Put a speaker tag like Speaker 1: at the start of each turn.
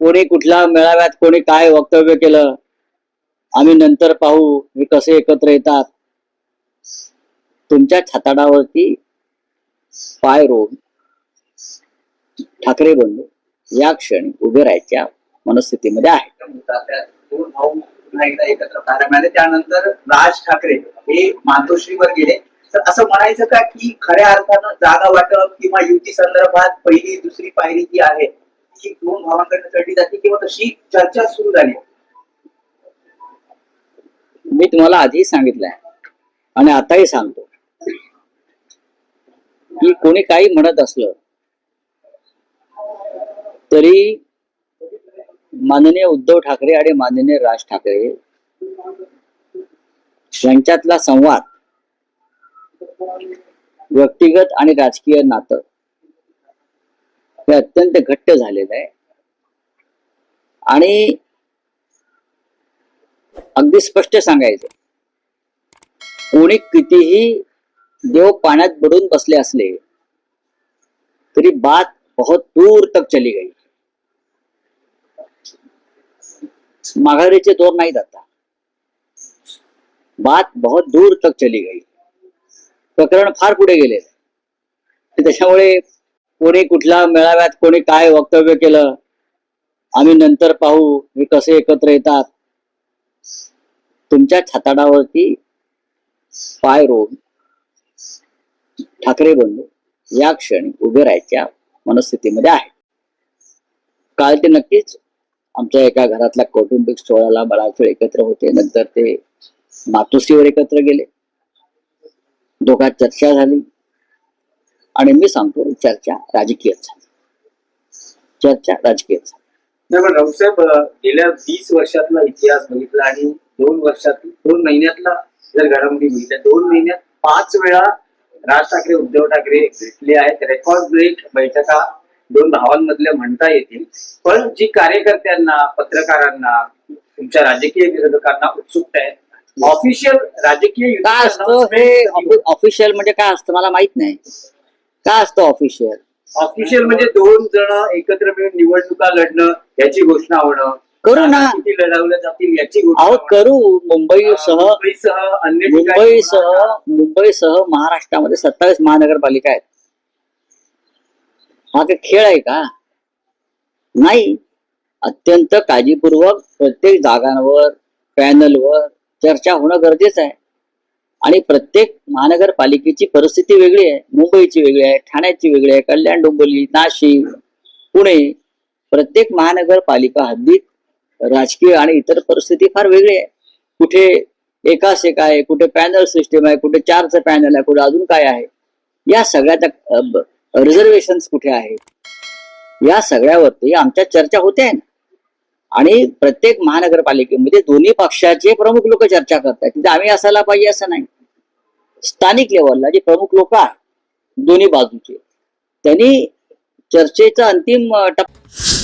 Speaker 1: कोणी कुठल्या मेळाव्यात कोणी काय वक्तव्य केलं आम्ही नंतर पाहू हे कसे एकत्र येतात. तुमच्या छाताडावरती पाय रोवून ठाकरे बंधू या क्षणी उभे राहायच्या मनस्थितीमध्ये आहे
Speaker 2: त्यानंतर राज ठाकरे हे मातोश्रीवर गेले. तर असं म्हणायचं का की खऱ्या अर्थानं जागा वाटप किंवा युती संदर्भात पहिली दुसरी पायरी जी आहे ही दोन भावांकडे चढली जाते किंवा तशी चर्चा सुरू झाली.
Speaker 1: मी तुम्हाला आधीही सांगितलंय. आणि आताही सांगतो. की कोणी काही म्हणत असलं तरी माननीय उद्धव ठाकरे आणि माननीय राज ठाकरे यांच्यातला संवाद व्यक्तिगत आणि राजकीय नातं हे अत्यंत घट्ट झालेलं आहे. आणि अगदी स्पष्ट सांगायचं कोणी कितीही देव पाण्यात बुडून बसले असले तरी बात बहुत दूर तक चली गई माघारीचे दोर नाही जाता बात बहुत दूर तक चली गई प्रकरण फार पुढे गेले त्याच्यामुळे कोणी कुठल्या मेळाव्यात कोणी काय वक्तव्य केलं आम्ही नंतर पाहू हे कसे एकत्र येतात. तुमच्या छाताडावरती पाय रोड ठाकरे बंधू या क्षणी उभे राहायच्या मनस्थितीमध्ये आहे काल ते नक्कीच आमच्या एका घरातल्या कौटुंबिक सोहळ्याला बराच वेळ एकत्र होते. नंतर ते मातोश्रीवर एकत्र गेले. दोघात चर्चा झाली. आणि मी सांगतो चर्चा राजकीयच झाली चर्चा
Speaker 3: पण राऊसाहेब गेल्या वीस वर्षातला इतिहास बघितला आणि दोन वर्षात दोन महिन्यातला जर घडामोडी बघितल्या दोन महिन्यात पाच वेळा राज ठाकरे उद्धव ठाकरे भेटले आहेत. रेकॉर्ड ब्रेक बैठका दोन भावांमधल्या म्हणता येतील. पण जी कार्यकर्त्यांना पत्रकारांना तुमच्या राजकीय विरोधकांना उत्सुकता आहे ऑफिशियल राजकीय
Speaker 1: काय असतं हे? ऑफिशियल म्हणजे काय असतं मला माहीत नाही. काय असतं ऑफिशियल
Speaker 3: ऑफिशियल म्हणजे दोन जण एकत्र मिळून निवडणुका लढणं याची घोषणा होणं.
Speaker 1: करू ना.
Speaker 3: किती लढवल्या जातील याची घोषणा
Speaker 1: अहो
Speaker 3: होणं.
Speaker 1: करू. मुंबईसह
Speaker 3: मुंबईसह अन्य ठिकाणी
Speaker 1: मुंबईसह
Speaker 3: होणार.
Speaker 1: मुंबईसह महाराष्ट्रामध्ये सत्तावीस महानगरपालिका आहेत. हा काही खेळ आहे का? नाही. अत्यंत काळजीपूर्वक प्रत्येक जागांवर पॅनलवर चर्चा होणं गरजेचं आहे. आणि प्रत्येक महानगरपालिकेची परिस्थिती वेगळी आहे मुंबईची वेगळी आहे ठाण्याची वेगळी आहे कल्याण डोंबिवली नाशिक पुणे प्रत्येक महानगरपालिका हद्दीत राजकीय आणि इतर परिस्थिती फार वेगळी आहे. कुठे एकाच एक आहे कुठे पॅनल सिस्टीम आहे कुठे चारचं पॅनल आहे कुठे अजून काय आहे या सगळ्याच्या रिझर्वेशन कुठे आहेत? या सगळ्यावरती आमच्या चर्चा होते आहे ना. आणि प्रत्येक महानगरपालिकेमध्ये दोन्ही पक्षाचे प्रमुख लोक चर्चा करतात तिथे म्हणजे आम्ही असायला पाहिजे असं नाही. स्थानिक लेवलला जे प्रमुख लोक आहेत दोन्ही बाजूचे त्यांनी चर्चेचा अंतिम टप्पा